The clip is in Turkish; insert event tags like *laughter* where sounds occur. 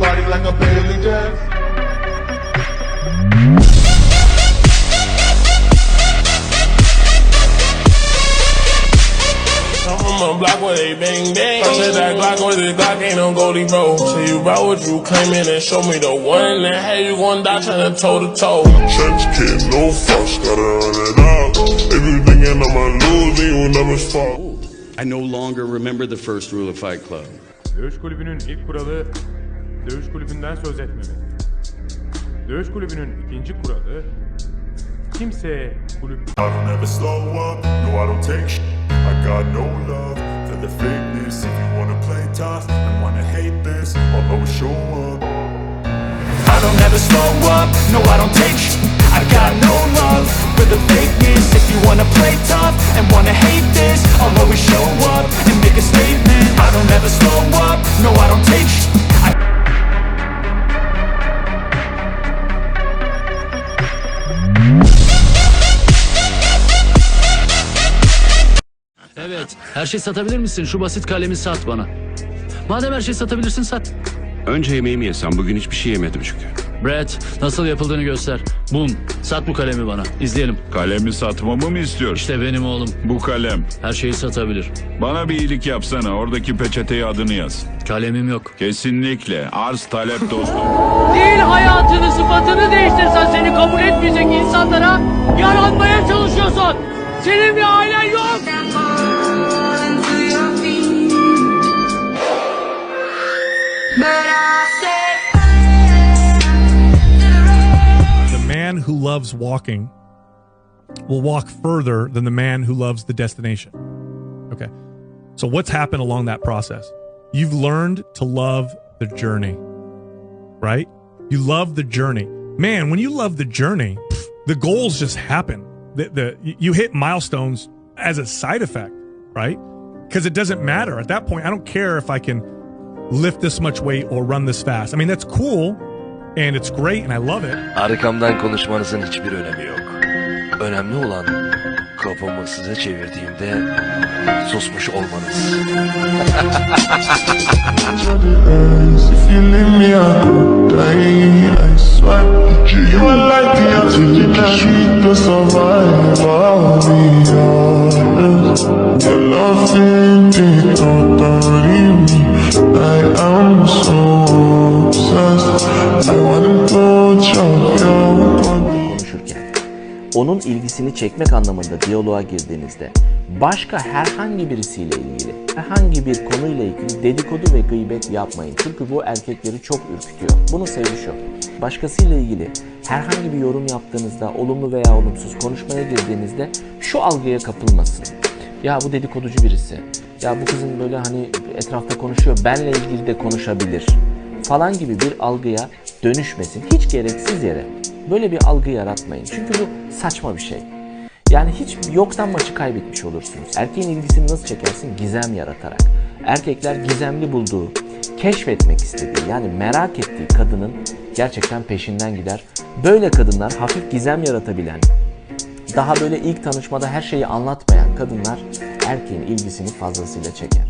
like a Bailey Jazz. I'm from a block where they bang bang. I said that Glock with the Glock ain't no goldie bro. So you brought what you claiming and show me the one that had you going die trying to toe to toe. Trench kid, no fuss, gotta run it out. If you thinking I'ma lose, then you will never fall. I no longer remember the first rule of Fight Club. Dövüş kulübünün ilk kuralı dövüş kulübünden söz. Dövüş kulübünün ikinci kuralı kimse kulüp I don't ever slow up, no I don't take sh- I got no love for the fakeness. If you wanna play tough and wanna hate this I'll always show up. I don't ever slow up, no I don't take sh- I got no love for the If you wanna play tough and wanna hate this I'll always show up Evet, her şey satabilir misin? Şu basit kalemi sat bana. Madem her şeyi satabilirsin sat. Önce yemeğimi yesem bugün hiçbir şey yemedim çünkü. Brad, nasıl yapıldığını göster. Bum, sat bu kalemi bana. İzleyelim. Kalemi satmamı mı istiyorsun? İşte benim oğlum. Bu kalem. Her şeyi satabilir. Bana bir iyilik yapsana. Oradaki peçeteye adını yaz. Kalemim yok. Kesinlikle. Arz talep dostum. Değil hayatını sıfatını değiştirsen seni kabul etmeyecek insanlara yaranmaya çalışıyorsun. Senin bir ailen yok. Loves walking will walk further than the man who loves the destination. Okay. So, what's happened along that process? You've learned to love the journey, right? You love the journey. Man, when you love the journey, the goals just happen. The, the, you hit milestones as a side effect, right? Because it doesn't matter. At that point, I don't care if I can lift this much weight or run this fast. I mean, that's cool and it's great and I love it. Arkamdan konuşmanızın hiçbir önemi yok. Önemli olan kafamı size çevirdiğimde susmuş olmanız. *laughs* *laughs* onun ilgisini çekmek anlamında diyaloğa girdiğinizde başka herhangi birisiyle ilgili herhangi bir konuyla ilgili dedikodu ve gıybet yapmayın. Çünkü bu erkekleri çok ürkütüyor. Bunun sebebi şu. Başkasıyla ilgili herhangi bir yorum yaptığınızda olumlu veya olumsuz konuşmaya girdiğinizde şu algıya kapılmasın. Ya bu dedikoducu birisi. Ya bu kızın böyle hani etrafta konuşuyor. Benle ilgili de konuşabilir falan gibi bir algıya dönüşmesin. Hiç gereksiz yere böyle bir algı yaratmayın. Çünkü bu saçma bir şey. Yani hiç yoktan maçı kaybetmiş olursunuz. Erkeğin ilgisini nasıl çekersin? Gizem yaratarak. Erkekler gizemli bulduğu, keşfetmek istediği yani merak ettiği kadının gerçekten peşinden gider. Böyle kadınlar hafif gizem yaratabilen, daha böyle ilk tanışmada her şeyi anlatmayan kadınlar erkeğin ilgisini fazlasıyla çeker.